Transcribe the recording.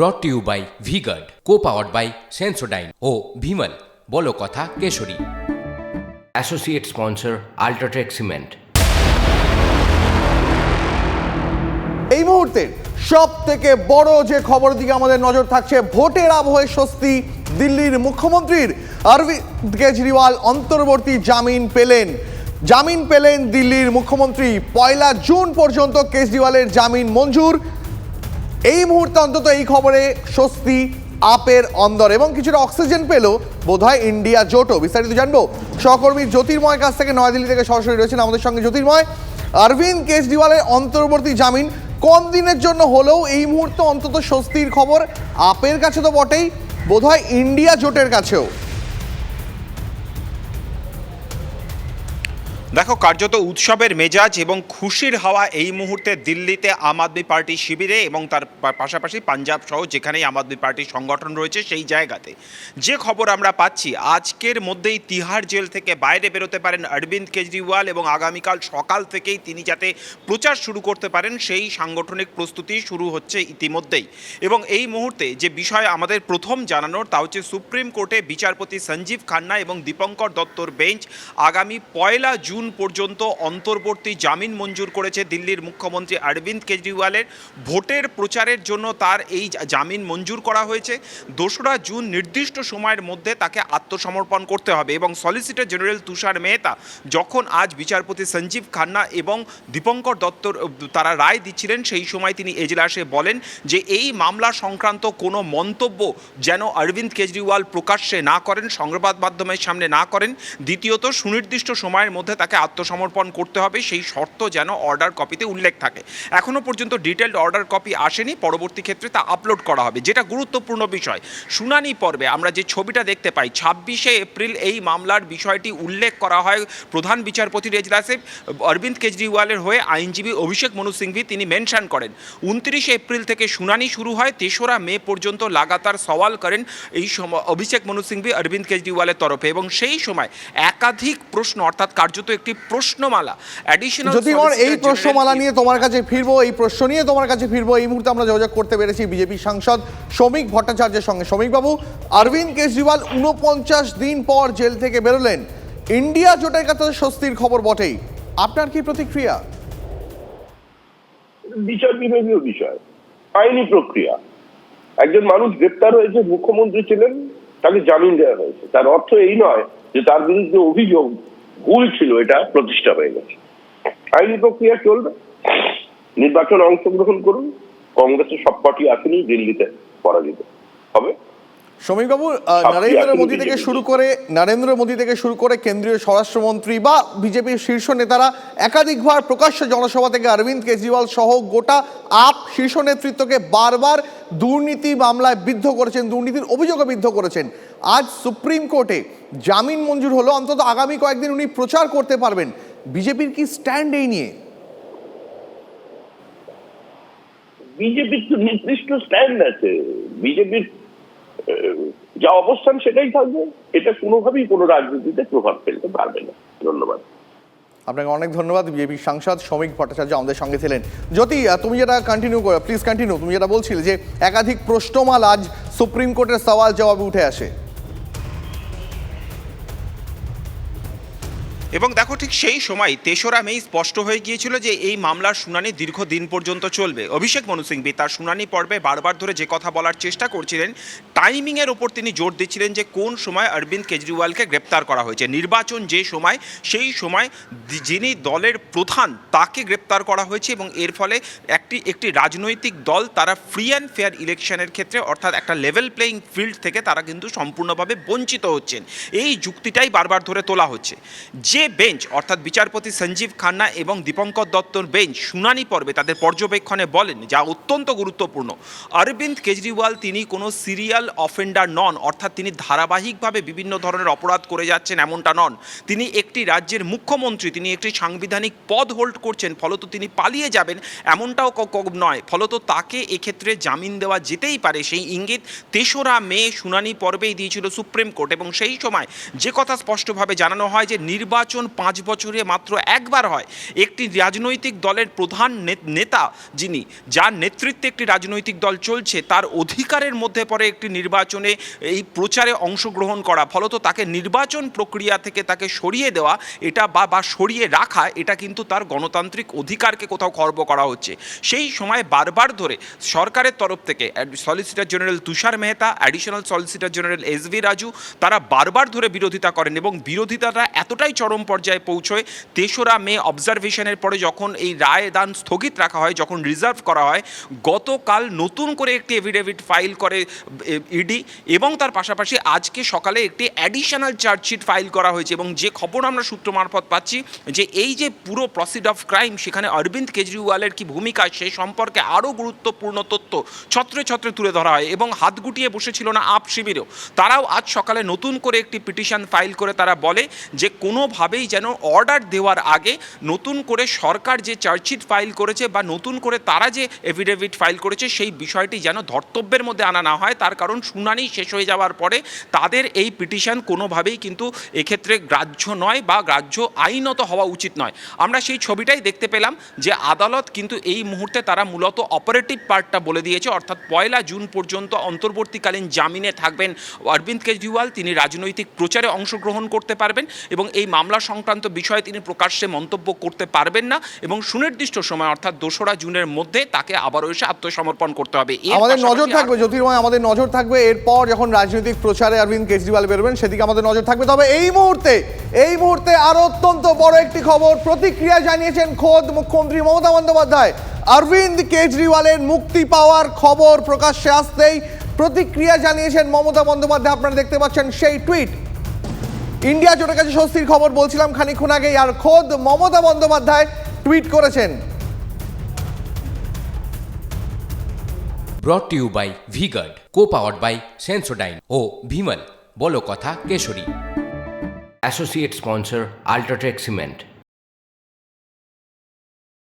Brought to you by V Guard co powered by Sensodyne ও ভিমল বলো কথা Keshari. Associate sponsor UltraTech cement এই মুহূর্তে সব থেকে বড় যে খবর দিকে আমাদের নজর থাকছে ভোটের আবহে স্বস্তি দিল্লির মুখ্যমন্ত্রীর। অরবিন্দ কেজরিওয়াল অন্তর্বর্তী জামিন পেলেন। জামিন পেলেন দিল্লির মুখ্যমন্ত্রী। পয়লা জুন পর্যন্ত কেজরিওয়ালের জামিন মঞ্জুর। এই মুহূর্তে অন্তত এই খবরে স্বস্তি, আপের অন্দর এবং কিছুটা অক্সিজেন পেল বোধহয় ইন্ডিয়া জোটও, বিস্তারিত জানব, সহকর্মী জ্যোতির্ময় কাছ থেকে নয়াদিল্লি থেকে সরাসরি রয়েছেন আমাদের সঙ্গে জ্যোতির্ময়। অরবিন্দ কেজরিওয়ালের অন্তর্বর্তী জামিন কম দিনের জন্য হলেও এই মুহূর্তে অন্তত স্বস্তির খবর, আপের কাছে তো বটেই, বোধহয় ইন্ডিয়া জোটের কাছেও। দেখো, কার্যত উৎসবের মেজাজ এবং খুশির হাওয়া এই মুহূর্তে দিল্লিতে আম আদমি পার্টি শিবিরে এবং তার পাশাপাশি পাঞ্জাব সহ যেখানেই আম আদমি পার্টির সংগঠন রয়েছে সেই জায়গাতে। যে খবর আমরা পাচ্ছি, আজকের মধ্যেই তিহার জেল থেকে বাইরে বেরোতে পারেন অরবিন্দ কেজরিওয়াল এবং আগামীকাল সকাল থেকেই তিনি যাতে প্রচার শুরু করতে পারেন, সেই সাংগঠনিক প্রস্তুতি শুরু হচ্ছে ইতিমধ্যেই। এবং এই মুহূর্তে যে বিষয় আমাদের প্রথম জানানোর, তা হচ্ছে সুপ্রিম কোর্টে বিচারপতি সঞ্জীব খান্না এবং দীপঙ্কর দত্তর বেঞ্চ আগামী পয়লা জুন পর্যন্ত অন্তর্বর্তী জামিন মঞ্জুর করেছে দিল্লির মুখ্যমন্ত্রী অরবিন্দ কেজরিওয়ালের ভোটের প্রচারের জন্য তার এই জামিন মঞ্জুর করা হয়েছে। দোসরা জুন নির্দিষ্ট সময়ের মধ্যে তাকে আত্মসমর্পণ করতে হবে এবং সলিসিটর জেনারেল তুষার মেহতা যখন আজ বিচারপতি সঞ্জীব খান্না এবং দীপঙ্কর দত্তর তারা রায় দিচ্ছিলেন সেই সময় তিনি এজলাসে বলেন যে এই মামলা সংক্রান্ত কোনো মন্তব্য যেন অরবিন্দ কেজরিওয়াল প্রকাশ্যে না করেন, সংবাদ মাধ্যমের সামনে না করেন। দ্বিতীয়ত, সুনির্দিষ্ট সময়ের মধ্যে তাকে আত্মসমর্পণ করতে হবে, সেই শর্ত যেন অর্ডার কপিতে উল্লেখ থাকে। এখনও পর্যন্ত ডিটেলড অর্ডার কপি আসেনি, পরবর্তী ক্ষেত্রে তা আপলোড করা হবে, যেটা গুরুত্বপূর্ণ বিষয়। শুনানি পর্বে আমরা যে ছবিটা দেখতে পাই, ছাব্বিশে এপ্রিল এই মামলার বিষয়টি উল্লেখ করা হয় প্রধান বিচারপতির এজলাসে অরবিন্দ কেজরিওয়ালের হয়ে আইনজীবী অভিষেক মনু সিংভি তিনি মেনশন করেন। উনত্রিশে এপ্রিল থেকে শুনানি শুরু হয়, তেসরা মে পর্যন্ত লাগাতার সওয়াল করেন এই সময় অভিষেক মনু সিংভি অরবিন্দ কেজরিওয়ালের তরফে এবং সেই সময় একাধিক প্রশ্ন অর্থাৎ কার্যত একটি প্রশ্নমালা অ্যাডিশনাল জ্যোতির্ময় এই প্রশ্নমালা নিয়ে তোমার কাছে ফিরবো এই প্রশ্ন নিয়ে তোমার কাছে ফিরবো এই মুহূর্তে আমরা যোগাযোগ করতে পেরেছি বিজেপি সাংসদ শ্রমিক ভট্টাচার্যের সঙ্গে। শ্রমিক বাবু অরবিন্দ কেজরিওয়াল উনপঞ্চাশ দিন পর জেল থেকে বেরোলেন। ইন্ডিয়া জোটের কাছে স্বস্তির খবর বটেই। আপনার কি প্রতিক্রিয়া? বিচার বিভাগীয় বিষয় আইনি প্রক্রিয়া। একজন মানুষ গ্রেপ্তার হয়েছে মুখ্যমন্ত্রী ছিলেন তাকে জামিন দেওয়া হয়েছে। তার অর্থ এই নয় যে তার বিরুদ্ধে অভিযোগ ভুল ছিল, এটা প্রতিষ্ঠা হয়ে গেছে। আইনি প্রক্রিয়া চলবে। নির্বাচনে অংশগ্রহণ করুন। কংগ্রেসের সব পার্টি আসেনি, দিল্লিতে পরাজিত হবে। আপনি নরেন্দ্র মোদী থেকে শুরু করে নরেন্দ্র মোদী থেকে শুরু করে কেন্দ্রীয় স্বরাষ্ট্রমন্ত্রী বা বিজেপির শীর্ষ নেতারা একাধিকবার প্রকাশ্য জনসভা থেকে অরবিন্দ কেজরিওয়াল সহ গোটা আপ শীর্ষ নেতৃত্বকে বারবার দুর্নীতি মামলায় বিদ্ধ করেছেন দুর্নীতির অভিযোগে বিদ্ধ করেছেন। আজ সুপ্রিম কোর্টে জামিন মঞ্জুর হলো অন্তত আগামী কয়েকদিন উনি প্রচার করতে পারবেন। বিজেপির কি স্ট্যান্ড এই নিয়ে? বিজেপির তো নির্দিষ্ট স্ট্যান্ড আছে। বিজেপির যা অবস্থান সেটাই থাকবে। এটা কোনোভাবেই কোনো রাজনীতিতে প্রভাব ফেলতে পারবে না। ধন্যবাদ। আপনাকে অনেক ধন্যবাদ। বিজেপি সাংসদ শ্রমিক ভট্টাচার্য আমাদের সঙ্গে ছিলেন। জ্যোতি তুমি যেটা কন্টিনিউ করো প্লিজ কন্টিনিউ তুমি যেটা বলছিলে যে একাধিক প্রশ্নমাল আজ সুপ্রিম কোর্টের সওয়াল জবাবে উঠে আসে। এবং দেখো ঠিক সেই সময় তেসরা মেই স্পষ্ট হয়ে গিয়েছিল যে এই মামলার শুনানি দীর্ঘদিন পর্যন্ত চলবে। অভিষেক মনু সিংভি তার শুনানি পর্বে বারবার ধরে যে কথা বলার চেষ্টা করছিলেন টাইমিংয়ের ওপর তিনি জোর দিচ্ছিলেন যে কোন সময় অরবিন্দ কেজরিওয়ালকে গ্রেপ্তার করা হয়েছে। নির্বাচন যে সময়, সেই সময় যিনি দলের প্রধান তাকে গ্রেপ্তার করা হয়েছে এবং এর ফলে একটি একটি রাজনৈতিক দল তারা ফ্রি অ্যান্ড ফেয়ার ইলেকশনের ক্ষেত্রে অর্থাৎ একটা লেভেল প্লেয়িং ফিল্ড থেকে তারা কিন্তু সম্পূর্ণভাবে বঞ্চিত হচ্ছেন। এই যুক্তিটাই বারবার ধরে তোলা হচ্ছে। যে বেঞ্চ, অর্থাৎ বিচারপতি সঞ্জীব খান্না এবং দীপঙ্কর দত্তর বেঞ্চ শুনানি পর্বে তাদের পর্যবেক্ষণে বলেন, যা অত্যন্ত গুরুত্বপূর্ণ, অরবিন্দ কেজরিওয়াল তিনি কোনো সিরিয়াল অফেন্ডার নন, অর্থাৎ তিনি ধারাবাহিকভাবে বিভিন্ন ধরনের অপরাধ করে যাচ্ছেন এমনটা নন। তিনি একটি রাজ্যের মুখ্যমন্ত্রী, তিনি একটি সাংবিধানিক পদ হোল্ড করছেন, ফলত তিনি পালিয়ে যাবেন এমনটাও নয়। ফলত তাকে এক্ষেত্রে জামিন দেওয়া যেতেই পারে, সেই ইঙ্গিত তেসরা মে শুনানি পর্বেই দিয়েছিল সুপ্রিম কোর্ট এবং সেই সময় যে কথা স্পষ্টভাবে জানানো হয় যে নির্বাচন নির্বাচন পাঁচ বছরে মাত্র একবার হয়। একটি রাজনৈতিক দলের প্রধান নেতা যিনি, যার নেতৃত্বে একটি রাজনৈতিক দল চলছে, তার অধিকারের মধ্যে পড়ে একটি নির্বাচনে এই প্রচারে অংশগ্রহণ করা। ফলত তাকে নির্বাচন প্রক্রিয়া থেকে তাকে সরিয়ে দেওয়া, এটা বা বা সরিয়ে রাখা, এটা কিন্তু তার গণতান্ত্রিক অধিকারকে কোথাও খর্ব করা হচ্ছে। সেই সময় বারবার ধরে সরকারের তরফ থেকে solicitor general Tushar Mehta additional solicitor general S V Raju, তারা বারবার ধরে বিরোধিতা করেন এবং বিরোধিতাটা এতটাই চরম পর্যায়ে পৌঁছয়। তেসরা মে অবজারভেশনের পরে যখন এই রায় দান স্থগিত রাখা হয়, যখন রিজার্ভ করা হয়, গতকাল নতুন করে একটি এফিডেভিট ফাইল করে ইডি এবং তার পাশাপাশি আজকে সকালে একটি অ্যাডিশনাল চার্জশিট ফাইল করা হয়েছে এবং যে খবর আমরা সূত্র মারফত পাচ্ছি, যে এই যে পুরো প্রসিড অফ ক্রাইম সেখানে অরবিন্দ কেজরিওয়ালের কি ভূমিকা, সে সম্পর্কে আরও গুরুত্বপূর্ণ তথ্য ছত্রে ছত্রে তুলে ধরা হয় এবং হাত গুটিয়ে বসেছিল না আপ শিবিরেও। তারাও আজ সকালে নতুন করে একটি পিটিশন ফাইল করে তারা বলে যে কোনোভাবেই যেন অর্ডার দেওয়ার আগে নতুন করে সরকার যে চার্জশিট ফাইল করেছে বা নতুন করে তারা যে এফিডেভিট ফাইল করেছে, সেই বিষয়টি যেন ধর্তব্যের মধ্যে আনা না হয়। তার কারণ শুনানি শেষ হয়ে যাওয়ার পরে তাদের এই পিটিশন কোনোভাবেই কিন্তু এক্ষেত্রে গ্রাহ্য নয় বা গ্রাহ্য আইনত হওয়া উচিত নয়। আমরা সেই ছবিটাই দেখতে পেলাম যে আদালত কিন্তু এই মুহূর্তে তারা মূলত অপারেটিভ পার্টটা বলে দিয়েছে। অর্থাৎ পয়লা জুন পর্যন্ত অন্তর্বর্তীকালীন জামিনে থাকবেন অরবিন্দ কেজরিওয়াল। তিনি রাজনৈতিক প্রচারে অংশগ্রহণ করতে পারবেন এবং এই মামলা সংক্রান্ত বিষয়ে তিনি প্রকাশ্যে মন্তব্য করতে পারবেন না এবং সুনির্দিষ্ট সময় অর্থাৎ দোসরা জুনের মধ্যে তাকে আবারও এসে আত্মসমর্পণ করতে হবে। আমাদের নজর থাকবে জ্যোতির্ময় আমাদের নজর থাকবে এরপর যখন রাজনৈতিক প্রচারে অরবিন্দ কেজরিওয়াল বেরোবেন সেদিকে আমাদের নজর থাকবে। তবে এই মুহূর্তে এই মুহূর্তে আরও অত্যন্ত বড় একটি খবর প্রতিক্রিয়া জানিয়েছেন খোদ মুখ্যমন্ত্রী মমতা বন্দ্যোপাধ্যায়। অরবিন্দ কেজরিওয়ালের মুক্তি পাওয়ার খবর প্রকাশ্যে আসতেই প্রতিক্রিয়া জানিয়েছেন মমতা বন্দ্যোপাধ্যায়। আপনারা দেখতে পাচ্ছেন সেই টুইট ইন্ডিয়া জোটের কাছে স্বস্তির খবর বলছিলাম খানিক্ষণ আগে আর খোদ মমতা বন্দ্যোপাধ্যায় টুইট করেছেন। Brought to you by V Guard co powered by Sensodyne ও ভিমল বলো কথা Keshari. Associate sponsor UltraTech cement